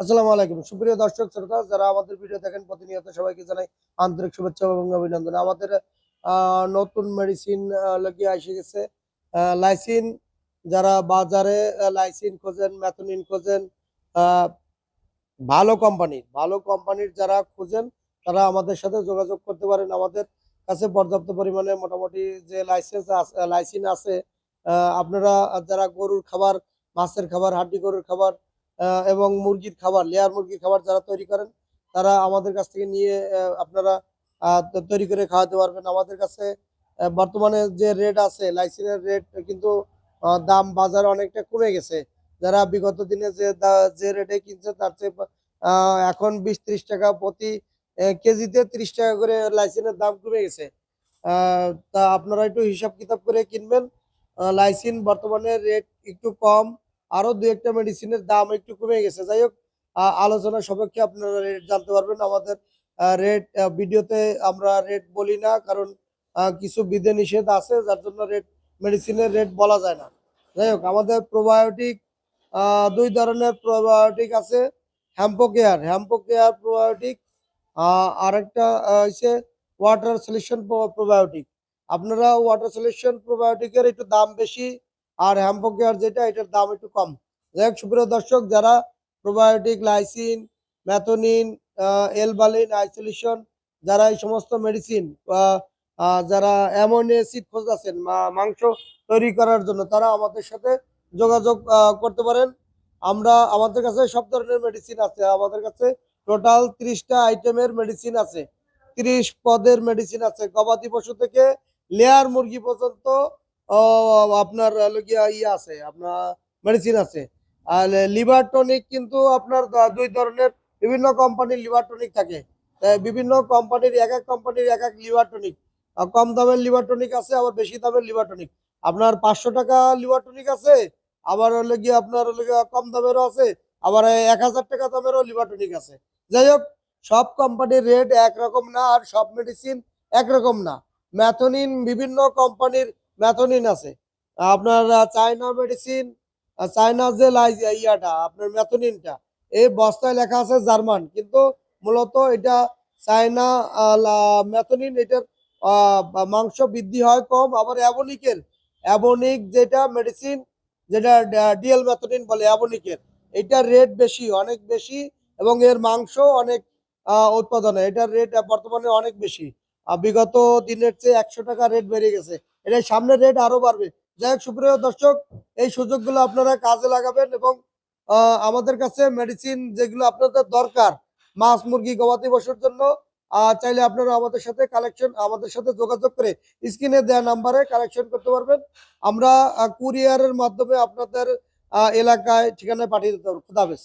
আসসালামু আলাইকুম। সুপ্রিয় দর্শক, শ্রোতা, যারা আমাদের ভিডিও দেখেন, প্রতিনিয়ত সবাইকে জানাই আন্তরিক শুভেচ্ছা এবং অভিনন্দন। আমাদের নতুন মেডিসিন লাগিয়ে এসে গেছে। লাইসিন যারা বাজারে লাইসিন খোঁজেন ম্যাথনিন খোঁজেন ভালো কোম্পানির ভালো কোম্পানির যারা খোঁজেন, তারা আমাদের সাথে যোগাযোগ করতে পারেন। আমাদের কাছে পর্যাপ্ত পরিমাণে মোটামুটি যে লাইসেন্স লাইসিন আছে আপনারা, যারা গরুর খাবার, মাছের খাবার, হাড্ডি গরুর খাবার এবং মুরগির খাবার লেয়ার মুরগির খাবার যারা তৈরি করেন তারা আমাদের কাছ থেকে নিয়ে আপনারা তৈরি করে খাওয়াতে পারবেন। আমাদের কাছে বর্তমানে যে রেট আছে লাইসিনের রেট কিন্তু দাম বাজারে অনেকটা কমে গেছে। যারা বিগত দিনে যে যে রেটে কিনছে তার চেয়ে এখন বিশ ত্রিশ টাকা প্রতি কেজিতে ত্রিশ টাকা করে লাইসিনের দাম কমে গেছে। তা আপনারা একটু হিসাব কিতাব করে কিনবেন। আহ, লাইসিন বর্তমানে রেট একটু কম। আরও দু একটা মেডিসিনের দাম একটু কমে গেছে। যাই হোক আলোচনা সাপেক্ষে আপনারা রেট জানতে পারবেন। আমাদের রেট ভিডিওতে আমরা রেট বলি না, কারণ কিছু বিধে নিষেধ আছে, যার জন্য রেট মেডিসিনের রেট বলা যায় না। যাই হোক, আমাদের প্রোবায়োটিক দুই ধরনের প্রোবায়োটিক আছে হ্যাম্পো কেয়ার হ্যাম্পো কেয়ার প্রোবায়োটিক আরেকটা হচ্ছে ওয়াটার সলিউশন প্রোবায়োটিক আপনারা ওয়াটার সলিউশন প্রোবায়োটিকের একটু দাম বেশি আর হ্যাম্পো কেয়ার যেটা, এটার দাম একটু কম। যাই হোক, সুপ্রিয় দর্শক, যারা প্রোবায়োটিক লাইসিন ম্যাথোনিন এলবালিন আইসোলেশন যারা এই সমস্ত মেডিসিন যারা অ্যামোনি অ্যাসিড খোঁজাচ্ছেন মা- মাংস তৈরি করার জন্য, তারা আমাদের সাথে যোগাযোগ করতে পারেন। আমরা আমাদের কাছে সব ধরনের মেডিসিন আছে। আমাদের কাছে টোটাল ত্রিশটা আইটেমের মেডিসিন আছে। ত্রিশ পদের মেডিসিন আছে। গবাদি পশু থেকে লেয়ার মুরগি পর্যন্ত আপনার ইয়ে আছে, আপনার মেডিসিন আছে। আর লিভার টনিক কিন্তু আপনার দুই ধরনের, বিভিন্ন কোম্পানির লিভার টনিক থাকে বিভিন্ন কোম্পানির এক এক কোম্পানির এক এক লিভার টনিক কম দামের লিভার টনিক আছে, আবার বেশি দামের লিভার টনিক আপনার পাঁচশো টাকা লিভার টনিক আছে, আবার হলো গিয়ে আপনার হলো কম দামেরও আছে, আবার এক হাজার টাকা দামেরও লিভার টনিক আছে। যাই হোক, সব কোম্পানির রেট একরকম না, আর সব মেডিসিন একরকম না। ম্যাথনিন বিভিন্ন কোম্পানির ম্যাথনিন আছে। আপনার চায়না মেডিসিন চায়না যে ইয়াটা, আপনার ম্যাথনিনটা এই বস্তায় লেখা আছে জার্মান, কিন্তু মূলত এটা চায়না ম্যাথনিন এটার মাংস বৃদ্ধি হয় কম, আবার অ্যাবনিকের, অ্যাবনিক যেটা মেডিসিন যেটা ডিএল ম্যাথনিন বলে, অ্যাবনিকের এটার রেট বেশি, অনেক বেশি, এবং এর মাংস অনেক উৎপাদন, এটার রেট বর্তমানে অনেক বেশি। বিগত দিনের চেয়ে একশো টাকা রেট বেড়ে গেছে। এটা সামনে রেট আরও বাড়বে। যাই হোক, সুপ্রিয় দর্শক, এই সুযোগগুলো আপনারা কাজে লাগাবেন এবং আমাদের কাছে মেডিসিন যেগুলো আপনাদের দরকার, মাছ, মুরগি, গবাদি পশুর জন্য চাইলে আপনারা আমাদের সাথে কালেকশন আমাদের সাথে যোগাযোগ করে স্ক্রিনে দেওয়া নাম্বারে কালেকশন করতে পারবেন। আমরা কুরিয়ারের মাধ্যমে আপনাদের এলাকায় ঠিকানায় পাঠিয়ে দিতে পারব। খুদাহাফেজ